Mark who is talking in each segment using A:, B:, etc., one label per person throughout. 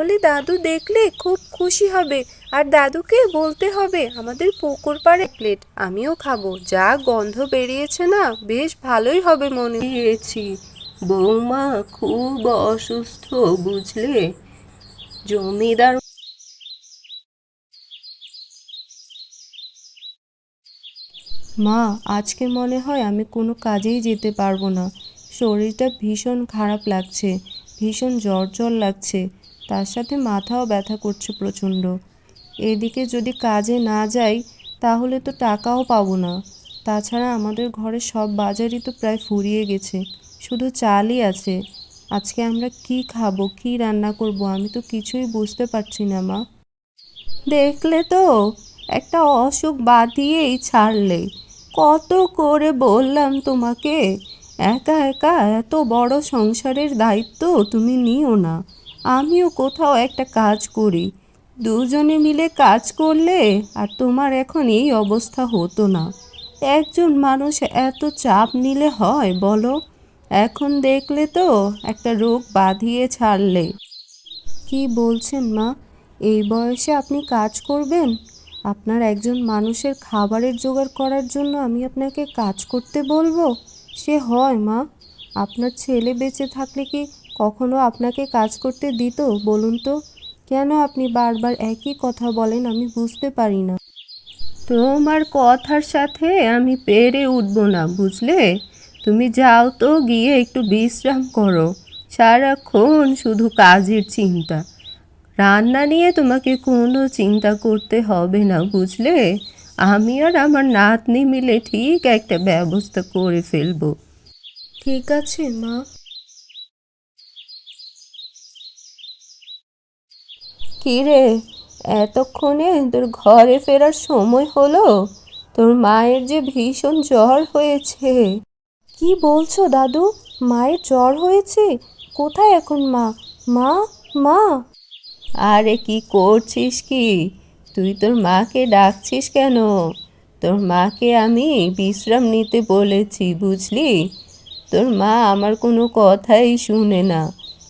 A: তাহলে দাদু দেখলে খুব খুশি হবে। আর দাদুকে বলতে হবে, আমাদের পুকুর পাড়ে প্লেট আমিও খাব। যা গন্ধ বেরিয়েছে না, বেশ ভালোই হবে মনে দিয়েছি বৌমা খুব অসুস্থ, বুঝলে? জমিদার মা, আজকে মনে হয় আমি কোনো কাজেই যেতে পারব না। শরীরটা ভীষণ খারাপ লাগছে, ভীষণ জ্বর জ্বর লাগছে। তার সাথে মাথাও ব্যথা করছে প্রচণ্ড। এদিকে যদি কাজে না যাই, তাহলে তো টাকাও পাবো না। তাছাড়া আমাদের ঘরে সব বাজারই তো প্রায় ফুরিয়ে গেছে, শুধু চালই আছে। আজকে আমরা কি খাব, কি রান্না করব, আমি তো কিছুই বুঝতে পারছি না, মা। দেখলে তো, একটা অসুখ বাঁধিয়েই ছাড়লে। কত করে বললাম তোমাকে, একা একা এত বড় সংসারের দায়িত্ব তুমি নিও না। আমিও কোথাও একটা কাজ করি। দুজনে মিলে কাজ করলে আর তোমার এখন এই অবস্থা হতো না। একজন মানুষ এত চাপ নিলে হয় বলো? এখন দেখলে তো একটা রোগ বাঁধিয়ে ছাড়লে। কি বলছেন মা? এই বয়সে আপনি কাজ করবেন? আপনার একজন মানুষের খাবারের জোগাড় করার জন্য আমি আপনাকে কাজ করতে বলব? সে হয় মা। আপনার ছেলে বেঁচে থাকলে কি কখনো আপনাকে কাজ করতে দিত বলুন তো? কেন আপনি বারবার একই কথা বলেন আমি বুঝতে পারি না। তোমার কথার সাথে আমি পেরে উঠব না বুঝলে? তুমি যাও তো গিয়ে একটু বিশ্রাম করো। সারাক্ষণ শুধু কাজের চিন্তা। রান্না নিয়ে তোমাকে কোনো চিন্তা করতে হবে না বুঝলে? আমি আর আমার নাতনি মিলে ঠিক একটা ব্যবস্থা করে ফেলব। ঠিক আছে মা। কিরে এতক্ষণে তোর ঘরে ফেরার সময় হলো? তোর মায়ের যে ভীষণ জ্বর হয়েছে। কি বলছো দাদু? মায়ের জ্বর হয়েছে? কোথায় এখন মা? মা? মা? আরে কি করছিস কি? তুই তোর মাকে ডাকছিস কেন? তোর মাকে আমি বিশ্রাম নিতে বলেছি, বুঝলি? তোর মা আমার কোনো কথাই শুনে না।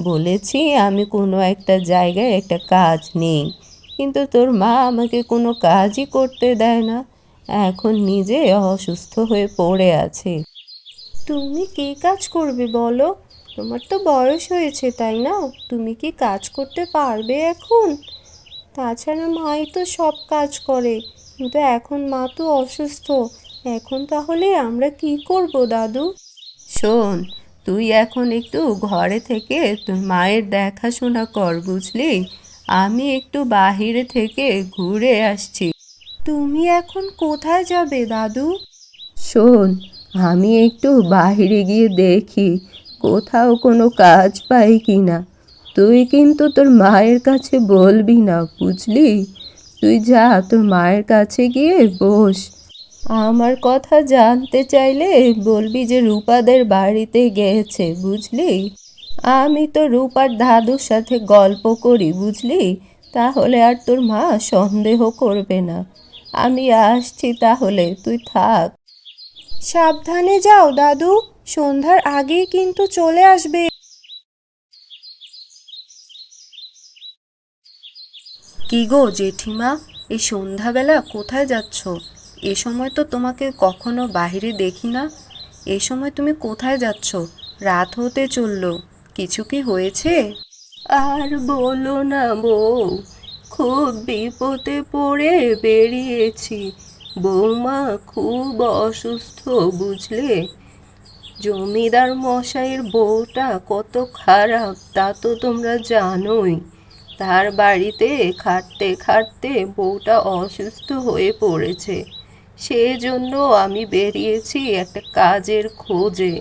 A: বলেছি, আমি কোনো একটা জায়গায় একটা কাজ নেই। কিন্তু তোর মা আমাকে কোনো কাজই করতে দেয় না। এখন নিজে অসুস্থ হয়ে পড়ে আছে। তুমি কি কাজ করবে বলো? তোমার তো বয়স হয়েছে, তাই না? তুমি কি কাজ করতে পারবে এখন? তাছাড়া মাই তো সব কাজ করে। কিন্তু এখন মা তো অসুস্থ। এখন তাহলে আমরা কি করব, দাদু? শোন তুই এখন একটু ঘরে থেকে তোর মায়ের দেখাশোনা কর, বুঝলি? আমি একটু বাহিরে থেকে ঘুরে আসছি। তুমি এখন কোথায় যাবে, দাদু? শোন, আমি একটু বাইরে গিয়ে দেখি, কোথাও কোনো কাজ পাই কি না তুই কিন্তু তোর মায়ের কাছে বলবি না, বুঝলি? তুই যা, তোর মায়ের কাছে গিয়ে বস। আমার কথা জানতে চাইলে বলবি যে রূপাদের বাড়িতে গেছে, বুঝলি? আমি তো রূপার দাদুর সাথে গল্প করি, বুঝলি? তাহলে আর তোর মা সন্দেহ করবে না। আমি আসছি তাহলে, তুই থাক। সাবধানে যাও, দাদু। সন্ধ্যার আগেই কিন্তু চলে আসবে। কি গো জেঠিমা, এই সন্ধ্যাবেলা কোথায় যাচ্ছ? এ সময় তো তোমাকে কখনো বাইরে দেখি না। এ সময় তুমি কোথায় যাচ্ছ? রাত হতে চলল। কিছু কি হয়েছে? আর বলো না বউ, খুব বিপদে পড়ে বেরিয়েছি। বৌমা খুব অসুস্থ, বুঝলে? জমিদার মশাইয়ের বউটা কত খারাপ, তা তো তোমরা জানোই। তার বাড়িতে খাটতে খাটতে বউটা অসুস্থ হয়ে পড়েছে। সেজন্য আমি বেরিয়েছি একটা কাজের খোঁজে।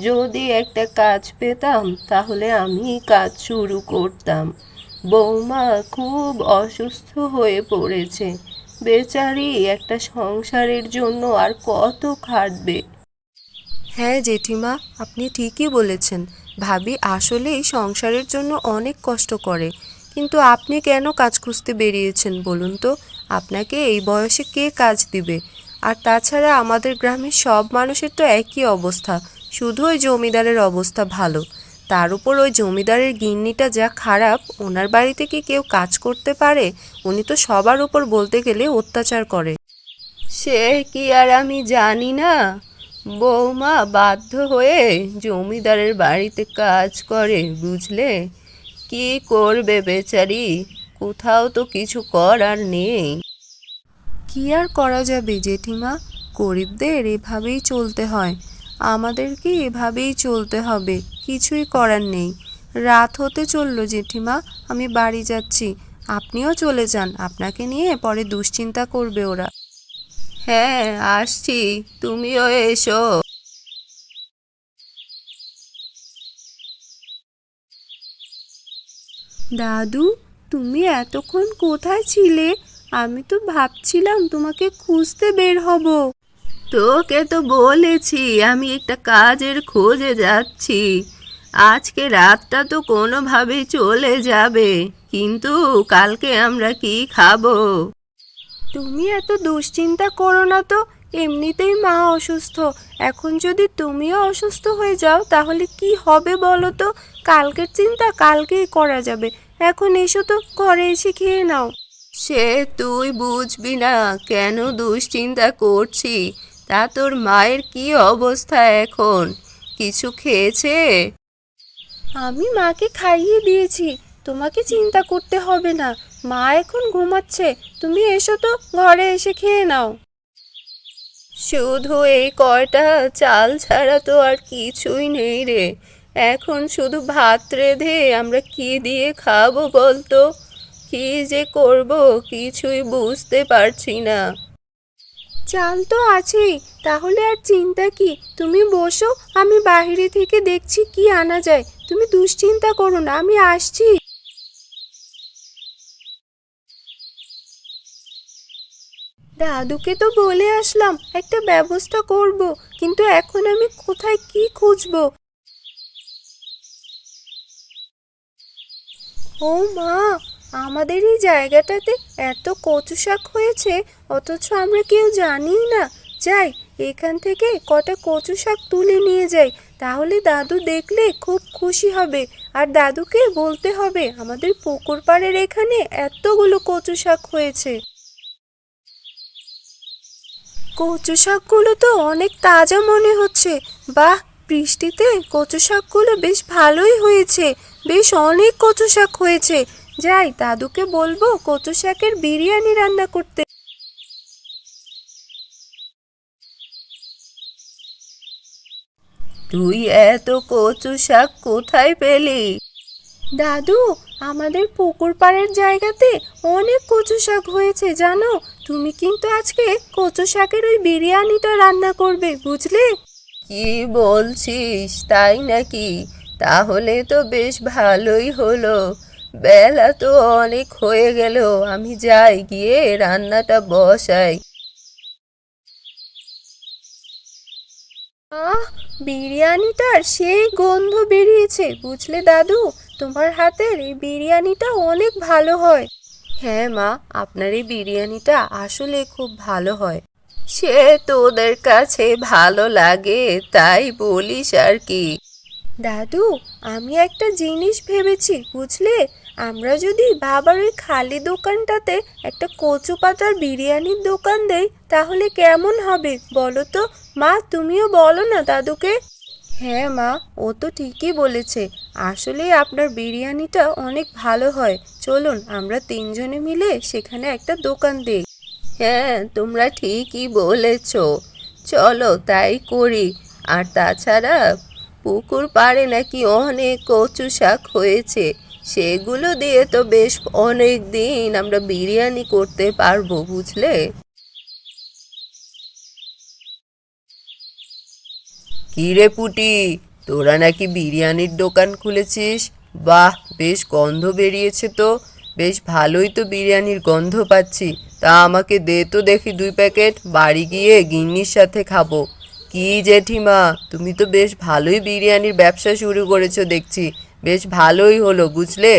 A: যদি একটা কাজ পেতাম, তাহলে আমি কাজ শুরু করতাম। বৌমা খুব অসুস্থ হয়ে পড়েছে। বেচারি একটা সংসারের জন্য আর কত খাটবে? হ্যাঁ জেঠিমা, আপনি ঠিকই বলেছেন। ভাবি আসলেই সংসারের জন্য অনেক কষ্ট করে। কিন্তু আপনি কেন কাজ খুঁজতে বেরিয়েছেন বলুন তো? আপনাকে এই বয়সে কে কাজ দিবে? আর তাছাড়া আমাদের গ্রামের সব মানুষের তো একই অবস্থা, শুধু ওই জমিদারের অবস্থা ভালো। তার উপর ওই জমিদারের গিন্নিটা যা খারাপ, ওনার বাড়িতে কি কেউ কাজ করতে পারে? উনি তো সবার উপর বলতে গেলে অত্যাচার করে। সে কি আর আমি জানি না? বৌমা বাধ্য হয়ে জমিদারের বাড়িতে কাজ করে, বুঝলে? কি করবে বেচারি? কোথাও তো কিছু করার নেই। কি আর করা যাবে জেঠিমা? গরিবদের এভাবেই চলতে হয়। আমাদেরকে এভাবেই চলতে হবে কিছুই করার নেই। রাত হতে চলল জেঠিমা আমি বাড়ি যাচ্ছি। আপনিও চলে যান আপনাকে নিয়ে পরে দুশ্চিন্তা করবে ওরা। হ্যাঁ আসছি তুমিও এসো। দাদু, তুমি এতক্ষণ কোথায় ছিলে? আমি তো ভাবছিলাম তোমাকে খুঁজতে বের হব। তোকে তো বলেছি, আমি একটা কাজের খোঁজে যাচ্ছি। আজকে রাতটা তো কোনোভাবেই চলে যাবে, কিন্তু কালকে আমরা কি খাব? তুমি এত দুশ্চিন্তা করো না তো এমনিতেই মা অসুস্থ। এখন যদি তুমিও অসুস্থ হয়ে যাও তাহলে কি হবে বলো তো? কালকের চিন্তা কালকেই করা যাবে। এখন এসো তো ঘরে এসে খেয়ে নাও। সে তুই বুঝবি না কেন দুশ্চিন্তা করছি? তা তোর মায়ের কি অবস্থা এখন? কিছু খেয়েছে? আমি মাকে খাইয়ে দিয়েছি। তোমাকে চিন্তা করতে হবে না। মা এখন ঘুমাচ্ছে। তুমি এসো তো ঘরে এসে খেয়ে নাও। শুধু এই কয়টা চাল ছাড়া তো আর কিছুই নেই রে। এখন শুধু ভাত রেঁধে আমরা কি দিয়ে খাব বলতো? কি যে করব কিছুই বুঝতে পারছি না। চাল তো আছেই, তাহলে আর চিন্তা কি? তুমি বসো, আমি বাইরে থেকে দেখছি কি আনা যায়। তুমি দুশ্চিন্তা করো না, আমি আসছি। দাদুকে তো বলে আসলাম, একটা ব্যবস্থা করব, কিন্তু এখন আমি কোথায় কি খুঁজবো? ও মা, আমাদের এই জায়গাটাতে এত কচু শাক হয়েছে, অথচ আমরা কেউ জানিই না। যাই, এখান থেকে কটা কচু শাক তুলে নিয়ে যাই, তাহলে দাদু দেখলে খুব খুশি হবে। আর দাদুকে বলতে হবে, আমাদের পুকুর পাড়ের এখানে এতগুলো কচু শাক হয়েছে। কচু শাকগুলো তো অনেক তাজা মনে হচ্ছে। বাহ, বৃষ্টিতে কচু শাকগুলো বেশ ভালোই হয়েছে। বেশ অনেক কচু শাক হয়েছে। যাই, দাদুকে বলব কচু শাকের বিরিয়ানি রান্না করতে। তুই এত কচু শাক কোথায় পেলি? দাদু, আমাদের পুকুর পাড়ের জায়গাতে অনেক কচু শাক হয়েছে, জানো? তুমি কিন্তু আজকে কচু শাকের ওই বিরিয়ানিটা রান্না করবে বুঝলে? কি বলছিস তাই নাকি? তাহলে তো বেশ ভালোই হলো। বেলা তো অনেক হয়ে গেল আমি যাই গিয়ে রান্নাটা বসাই। আহ বিরিয়ানিটার সেই গন্ধ বেরিয়েছে বুঝলে দাদু? তোমার হাতের এই বিরিয়ানিটা অনেক ভালো হয়। হ্যাঁ মা, আপনার এই বিরিয়ানিটা আসলে খুব ভালো হয়। সে তোদের কাছে ভালো লাগে, তাই বলিস আর কি। দাদু, আমি একটা জিনিস ভেবেছি, বুঝলে? আমরা যদি বাবার ওই খালি দোকানটাতে একটা কচু পাতার বিরিয়ানির দোকান দেই, তাহলে কেমন হবে? বলো তো। মা, তুমিও বলো না দাদুকে। হ্যাঁ মা, ও তো ঠিকই বলেছে। আসলে আপনার বিরিয়ানিটা অনেক ভালো হয়। চলুন, আমরা তিনজনে মিলে সেখানে একটা দোকান দিই। হ্যাঁ তোমরা ঠিকই বলেছ। চলো, তাই করি। আর তাছাড়া পুকুর পাড়ে নাকি অনেক কচু শাক হয়েছে। সেগুলো দিয়ে তো বেশ অনেক দিন আমরা বিরিয়ানি করতে পারব, বুঝলে? কি রে পুটি, তোরা নাকি বিরিয়ানির দোকান খুলেছিস? বাহ, বেশ গন্ধ বেরিয়েছে তো। বেশ ভালোই তো বিরিয়ানির গন্ধ পাচ্ছি। তা আমাকে দে তো দেখি দুই প্যাকেট, বাড়ি গিয়ে গিন্নির সাথে খাব। কি জেঠিমা, তুমি তো বেশ ভালোই বিরিয়ানির ব্যবসা শুরু করেছ দেখছি। বেশ ভালোই হলো, বুঝলে?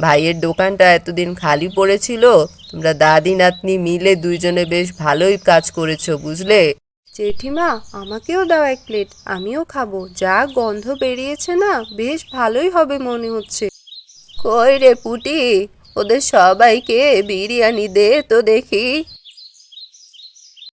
A: ভাইয়ের দোকানটা এতদিন খালি পড়েছিল, তোমরা দাদি, নাতনি মিলে দুইজনে বেশ ভালোই কাজ করেছ, বুঝলে? জেঠিমা, আমাকেও দাও এক প্লেট, আমিও খাব। যা গন্ধ বেরিয়েছে না, বেশ ভালোই হবে মনে হচ্ছে। কই রে পুটি, ওদের সবাইকে বিরিয়ানি দে তো দেখি।